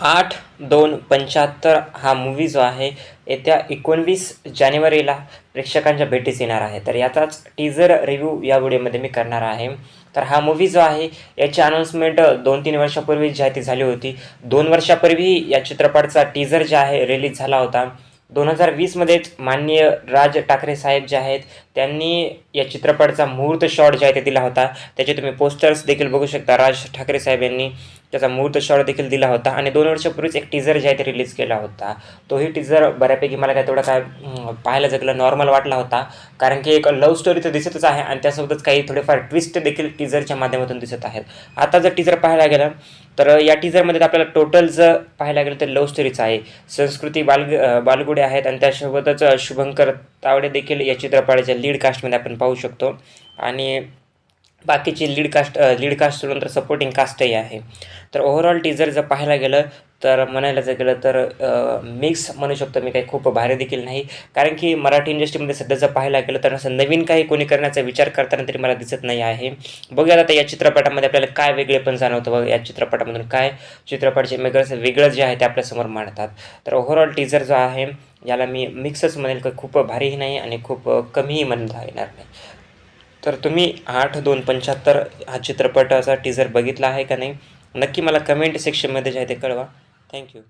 आठ दोन पंच्याहत्तर हा मूवी जो आहे येत्या एकोणवीस जानेवारीला प्रेक्षकांच्या भेटीस येणार आहे. तर याचाच टीजर रिव्ह्यू या व्हिडिओमध्ये मी करणार आहे. तर हा मूवी जो आहे याची अनाऊन्समेंट दोन तीन वर्षापूर्वी जाहीर झाली होती. दोन वर्षापूर्वी या चित्रपटाचा टीजर जे आहे रिलीज झाला होता. दोन हजार वीसमध्येच माननीय राज ठाकरे साहेब जे आहेत त्यांनी या चित्रपटाचा मुहूर्त शॉट जे आहे ते दिला होता. त्याचे तुम्ही पोस्टर्स देखील बघू शकता. राज ठाकरे साहेब यांनी त्याचा मुहूर्त शॉट देखील दिला होता. आणि दोन वर्षापूर्वीच एक टीझर जे आहे ते रिलीज केला होता. तोही टीझर बऱ्यापैकी मला काय तेवढा काय पाहायला जगलं नॉर्मल वाटला होता. कारण की एक लव्ह स्टोरी तर दिसतच आहे आणि त्यासोबतच काही थोडेफार ट्विस्ट देखील टीझरच्या माध्यमातून दिसत आहेत. आता जर टीझर पाहायला गेलं तर या टीजरमध्ये आपल्याला टोटल जर पाहायला गेलं तर लव्ह स्टोरीच आहे. संस्कृती बालग बालगुडे आहेत आणि त्यासोबतच शुभंकर तावडे देखील या चित्रपटाच्या लीड कास्टमध्ये आपण पाहू शकतो. आणि बाकीची लीड कास्ट लीड कास्ट सोडून तर सपोर्टिंग कास्टही आहे. तर ओव्हरऑल टीजर जर पाहायला गेलं तर म्हणायला जर गेलं तर मिक्स म्हणू शकतो मी काही खूप भारी देखील नाही. कारण की मराठी इंडस्ट्रीमध्ये सध्या जर पाहायला गेलं तर असं नवीन काही कोणी करण्याचा विचार करताना तरी मला दिसत नाही आहे. बघूया आता या चित्रपटामध्ये आपल्याला काय वेगळे पण जाणवतं. बघ या चित्रपटामधून काय चित्रपटाचे वेगळं वेगळं जे आहे ते आपल्यासमोर मांडतात. तर ओव्हरऑल टीजर जो आहे याला मी मिक्सच म्हणेल की खूप भारीही नाही आणि खूप कमीही म्हणता येणार नाही. तर तुम्ही आठ दोन पंच्याहत्तर हा चित्रपटाचा टीजर बघितला आहे का नाही? नक्की मला कमेंट सेक्शनमध्ये जे आहे ते कळवा. Thank you.